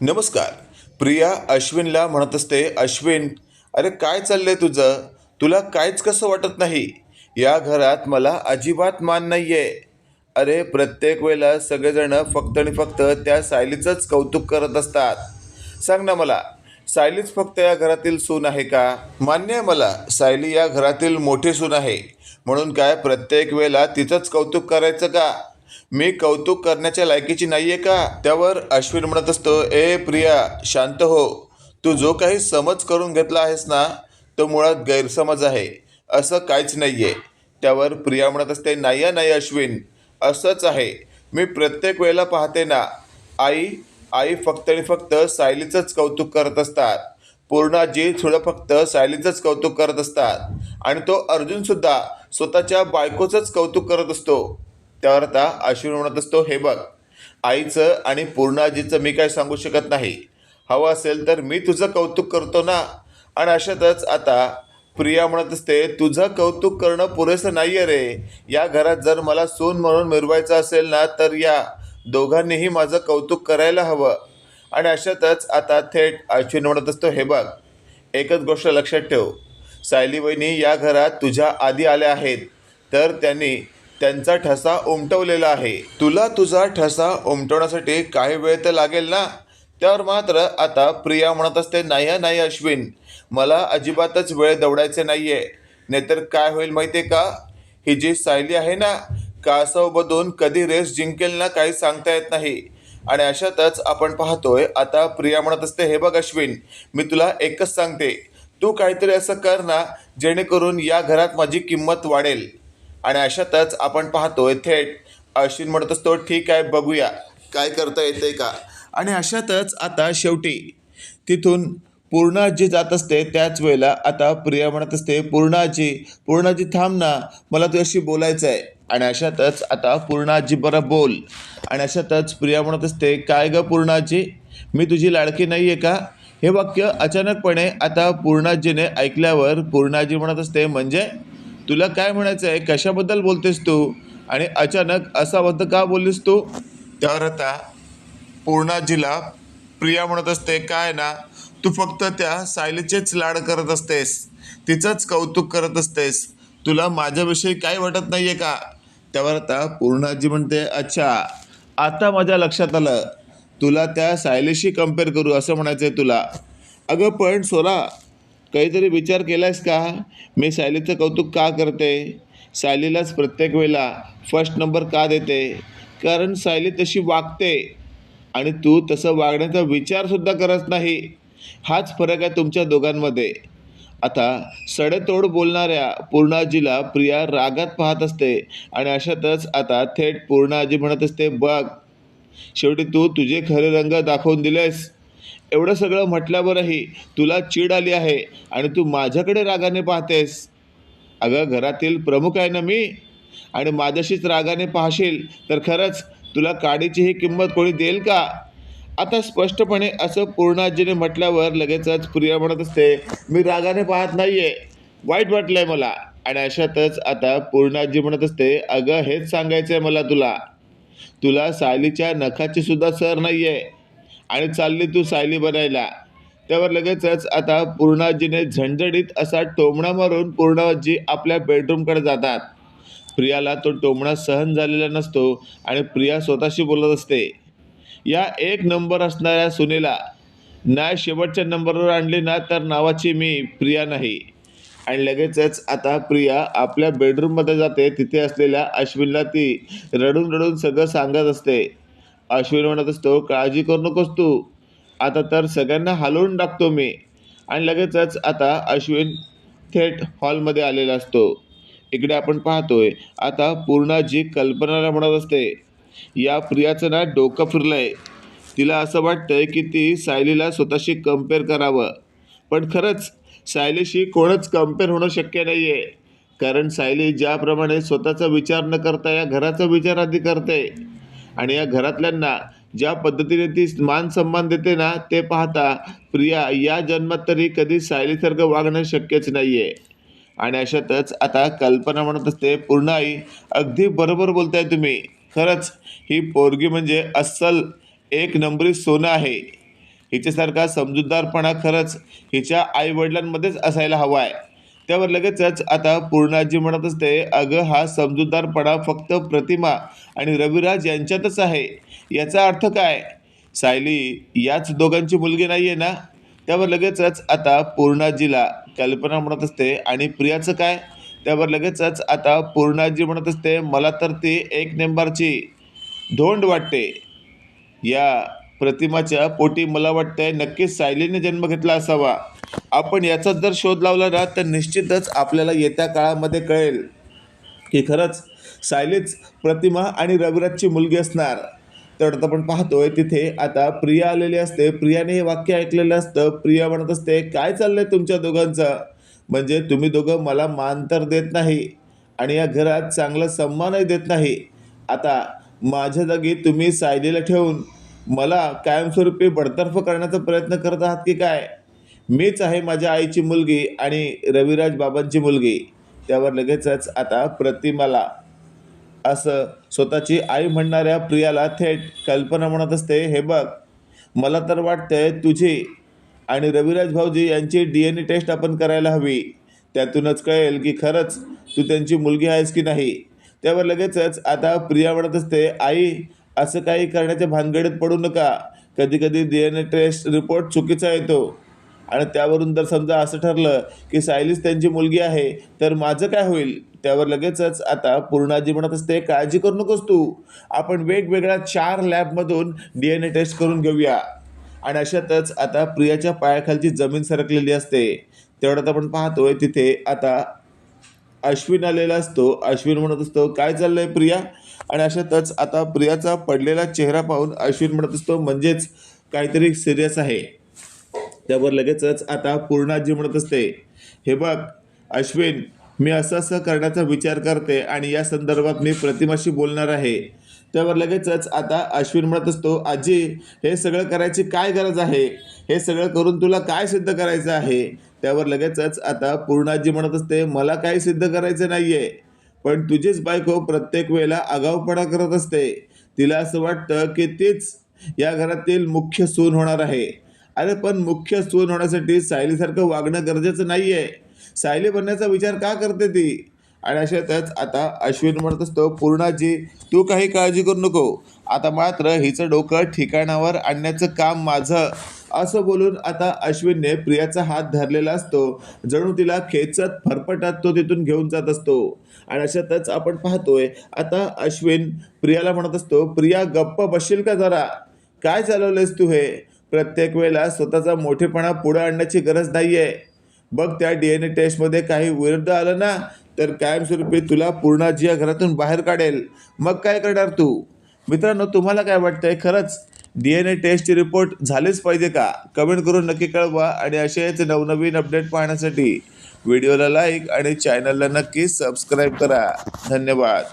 नमस्कार. प्रिया अश्विनला म्हणत असते अश्विन अरे काय चाललंय तुझं? तुला काहीच कसं वाटत नाही? या घरात मला अजिबात मान नाही आहे अरे प्रत्येक वेळेला सगळेजणं फक्त आणि फक्त त्या सायलीचंच कौतुक करत असतात. सांग ना मला सायलीच फक्त या घरातील सून आहे का? मान्य आहे मला सायली या घरातील मोठी सून आहे. म्हणून काय प्रत्येक वेळेला तिचंच कौतुक करायचं का? मी कौतुक करण्याच्या लायकीची नाही आहे का? त्यावर अश्विन म्हणत असतो ए प्रिया शांत हो. तू जो काही समज करून घेतला आहेस ना तो मुळात गैरसमज आहे. असं काहीच नाही आहे त्यावर प्रिया म्हणत असते नाही नाही अश्विन. असंच आहे. मी प्रत्येक वेळेला पाहते ना आई आई फक्त आणि फक्त सायलीचंच कौतुक करत असतात. पूर्णाजी थोडं फक्त सायलीचंच कौतुक करत असतात. आणि तो अर्जुनसुद्धा स्वतःच्या बायकोचंच कौतुक करत असतो. त्यावर आता अश्विन म्हणत असतो हे बघ आईचं आणि पूर्णाजीचं मी काय सांगू शकत नाही. हवं असेल तर मी तुझं कौतुक करतो ना. आणि अशातच आता प्रिया म्हणत असते तुझं कौतुक करणं पुरेसं नाही आहे रे. या घरात जर मला सून म्हणून मिरवायचं असेल ना तर या दोघांनीही माझं कौतुक करायला हवं. आणि अशातच आता थेट अश्विन म्हणत असतो हे बघ एकच गोष्ट लक्षात ठेव. सायली वहिनी या घरात तुझ्या आधी आल्या आहेत. तर त्यांनी त्यांचा ठसा उमटवलेला आहे. तुला तुझा ठसा उमटवण्यासाठी काही वेळ तर लागेल ना? त्यावर मात्र आता प्रिया म्हणत असते नाही नाही अश्विन. मला अजिबातच वेळ दौडायचे नाही आहे नाहीतर काय होईल माहिती आहे का? ही जी सायली आहे ना कासवबधून कधी रेस जिंकेल ना काही सांगता येत नाही. आणि अशातच आपण पाहतोय आता प्रिया म्हणत असते हे बघ अश्विन मी तुला एकच सांगते. तू काहीतरी असं कर ना जेणेकरून या घरात माझी किंमत वाढेल. आणि अशातच आपण पाहतोय थेट अश्विन म्हणत असतो ठीक आहे बघूया. काय करता येते का? आणि अशातच आता शेवटी तिथून पूर्णाजी जात असते त्याच वेळेला आता प्रिया म्हणत असते पूर्णाजी पूर्णाजी थांब ना मला तुझ्याशी बोलायचं आहे. आणि अशातच आता पूर्णाजी बरं बोल. आणि अशातच प्रिया म्हणत असते काय ग पूर्णाजी? मी तुझी लाडकी नाही आहे का? हे वाक्य अचानकपणे आता पूर्णाजीने ऐकल्यावर पूर्णाजी म्हणत असते म्हणजे? तुला काय म्हणायचं आहे? कशाबद्दल बोलतेस तू? आणि अचानक असाबद्दल का बोललीस तू? त्यावर आता पूर्णाजीला प्रिया म्हणत असते काय ना तू फक्त त्या सायलीचेच लाड करत असतेस. तिचंच कौतुक करत असतेस. तुला माझ्याविषयी काय वाटत नाही आहे का? त्यावर आता पूर्णाजी म्हणते अच्छा आता माझ्या लक्षात आलं. तुला त्या सायलीशी कंपेअर करू असं म्हणायचं आहे तुला. अगं पण सोरा काहीतरी विचार केलायस का? मी सायलीचं कौतुक का करते? सायलीलाच प्रत्येक वेळेला फर्स्ट नंबर का देते? कारण सायली तशी वागते. आणि तू तसं वागण्याचा विचारसुद्धा करत नाही. हाच फरक आहे तुमच्या दोघांमध्ये. आता सडेतोड बोलणाऱ्या पूर्णाजीला प्रिया रागात पाहत असते. आणि अशातच आता थेट पूर्णाजी म्हणत असते बघ शेवटी तू तुझे खरे रंग दाखवून दिलेस. एवढं सगळं म्हटल्यावरही तुला चीड आली आहे आणि तू माझ्याकडे रागाने पाहतेस. अगं घरातील प्रमुख आहे ना मी? आणि माझ्याशीच रागाने पाहशील तर खरंच तुला काडीची ही किंमत कोणी देईल का? आता स्पष्टपणे असं पूर्णाजीने म्हटल्यावर लगेचच प्रिया म्हणत असते मी रागाने पाहत नाही आहे वाईट वाटलं आहे मला. आणि अशातच आता पूर्णाजी म्हणत असते अगं हेच सांगायचं आहे मला तुला. तुला सायलीच्या नखाची सुद्धा सर नाही आहे आणि चालली तू सायली बनायला. त्यावर लगेचच आता पूर्णाजीने झणझणीत असा टोमणा मारून पूर्णाजी आपल्या बेडरूमकडे जातात. प्रियाला तो टोमणा सहन झालेला नसतो आणि प्रिया स्वतःशी बोलत असते. या एक नंबर असणाऱ्या सुनेला नाही शेवटच्या नंबरवर आणली ना तर नावाची मी प्रिया नाही. आणि लगेचच आता प्रिया आपल्या बेडरूममध्ये जाते तिथे असलेल्या अश्विनला ती रडून रडून सगळं सांगत असते. अश्विन म्हणत असतो काळजी करू नकोस तू. आता तर सगळ्यांना हलवून टाकतो मी. आणि लगेचच आता अश्विन थेट हॉलमध्ये आलेला असतो. इकडे आपण पाहतोय आता पूर्णाजी कल्पनाला म्हणत असते या प्रियाचं ना डोकं फिरलंय. तिला असं वाटतंय की ती सायलीला स्वतःशी कंपेअर करावं. पण खरंच सायलीशी कोणच कंपेअर होणं शक्य नाही आहे कारण सायली ज्याप्रमाणे स्वतःचा विचार न करता या घराचा विचार आधी करते. आणि या घरातल्यांना ज्या पद्धतीने ती मान सन्मान देते ना ते पाहता प्रिया या जन्मात तरी कधी सायलीसारखं वागणं शक्यच नाही आहे आणि अशातच आता कल्पना म्हणत असते पूर्ण आई अगदी बरोबर बोलताय तुम्ही. खरंच ही पोरगी म्हणजे अस्सल एक नंबरी सोनं आहे. हिच्यासारखा समजूतदारपणा खरंच हिच्या आईवडिलांमध्येच असायला हवा आहे त्यावर लगेचच आता पूर्णाजी म्हणत असते अगं हा समजूतदारपणा फक्त प्रतिमा आणि रविराज यांच्यातच आहे. याचा अर्थ काय? सायली याच दोघांची मुलगी नाही आहे ना? त्यावर लगेचच आता पूर्णाजीला कल्पना म्हणत असते आणि प्रियाचं काय? त्यावर लगेचच आता पूर्णाजी म्हणत असते मला तर ती एक नंबरची धोंड वाटते. या प्रतिमाच्या पोटी मला वाटतंय नक्कीच सायलीने जन्म घेतला असावा. आपण याचा जर शोध लावला ना तर निश्चितच आपल्याला येत्या काळामध्ये कळेल की खरंच सायलीच प्रतिमा आणि रविराजची मुलगी असणार. तर आपण पाहतोय तिथे आता प्रिया आलेली असते. प्रियाने हे वाक्य ऐकलेलं असतं. प्रिया म्हणत असते काय चाललंय तुमच्या दोघांचं? म्हणजे तुम्ही दोघं मला मान तर देत नाही आणि या घरात चांगला सन्मानही देत नाही. आता माझ्या जागी तुम्ही सायलीला ठेवून मला कायमस्वरूपी बडतर्फ करण्याचा प्रयत्न करत आहात की काय? मीच आहे माझ्या आईची मुलगी आणि रविराज बाबांची मुलगी. त्यावर लगेचच आता प्रतिमाला. असं स्वतःची आई म्हणणाऱ्या प्रियाला थेट कल्पना म्हणत असते हे बघ मला तर वाटतंय तुझी आणि रविराज भाऊजी यांची डी एन ए टेस्ट आपण करायला हवी. त्यातूनच कळेल की खरंच तू त्यांची मुलगी आहेस की नाही. त्यावर लगेचच आता प्रिया म्हणत असते आई असं काही करण्याच्या भानगडीत पडू नका. कधी कधी D N A test report चुकीचा येतो. आणि त्यावरून जर समजा असं ठरलं की सायलीच त्यांची मुलगी आहे तर माझं काय होईल? त्यावर लगेचच आता पूर्णाजी म्हणत असते काळजी करू नकोस तू. आपण वेगवेगळ्या चार लॅबमधून डी एन ए टेस्ट करून घेऊया. आणि अशातच आता प्रियाच्या पायाखालची जमीन सरकलेली असते. तेवढ्यात आपण पाहतोय तिथे आता अश्विन आलेला असतो. अश्विन म्हणत असतो काय चाललंय प्रिया? आणि अशातच आता प्रियाचा पडलेला चेहरा पाहून अश्विन म्हणत असतो म्हणजेच काहीतरी सिरियस आहे. त्यावर लगेचच आता पूर्णाजी म्हणत असते हे बघ अश्विन मी असं असं करण्याचा विचार करते आणि या संदर्भात मी प्रतिमाशी बोलणार आहे. त्यावर लगेचच आता अश्विन म्हणत असतो आजी हे सगळं करायची काय गरज आहे? हे सगळं करून तुला काय सिद्ध करायचं आहे? त्यावर लगेचच आता पूर्णाजी म्हणत असते मला काही सिद्ध करायचं नाही आहे पण तुझीच बायको प्रत्येक वेळेला आगाऊपणा करत असते. तिला असं वाटतं की तीच या घरातील मुख्य सून होणार आहे. अरे पण मुख्य सून होण्यासाठी सायलीसारखं वागणं गरजेचं नाही आहे सायली बनण्याचा विचार का करते ती? आणि अशातच आता अश्विन म्हणत असतो पूर्णाजी तू काही काळजी करू नको. आता मात्र हिचं डोकं ठिकाणावर आणण्याचं काम माझं. असं बोलून आता अश्विनने प्रियाचा हात धरलेला असतो. जणू तिला खेचत फरफटत तो तिथून घेऊन जात असतो. आणि अशातच आपण पाहतोय आता अश्विन प्रियाला म्हणत असतो प्रिया गप्प बसशील का जरा? काय चालवलंयस तू हे? प्रत्येक वेळेला स्वतःचा मोठेपणा पुढे आणण्याची गरज नाही आहे बघ त्या डी एन ए टेस्टमध्ये काही विरुद्ध आलं ना तर कायमस्वरूपी तुला पूर्णाजी या घरातून बाहेर काढेल. मग काय करणार तू? मित्रांनो तुम्हाला काय वाटतंय? खरंच डी एन ए टेस्टची रिपोर्ट झालेच पाहिजे का? कमेंट करून नक्की कळवा आणि असेच नवनवीन अपडेट पाहण्यासाठी व्हिडिओला लाईक आणि चॅनलला नक्की सबस्क्राईब करा. धन्यवाद.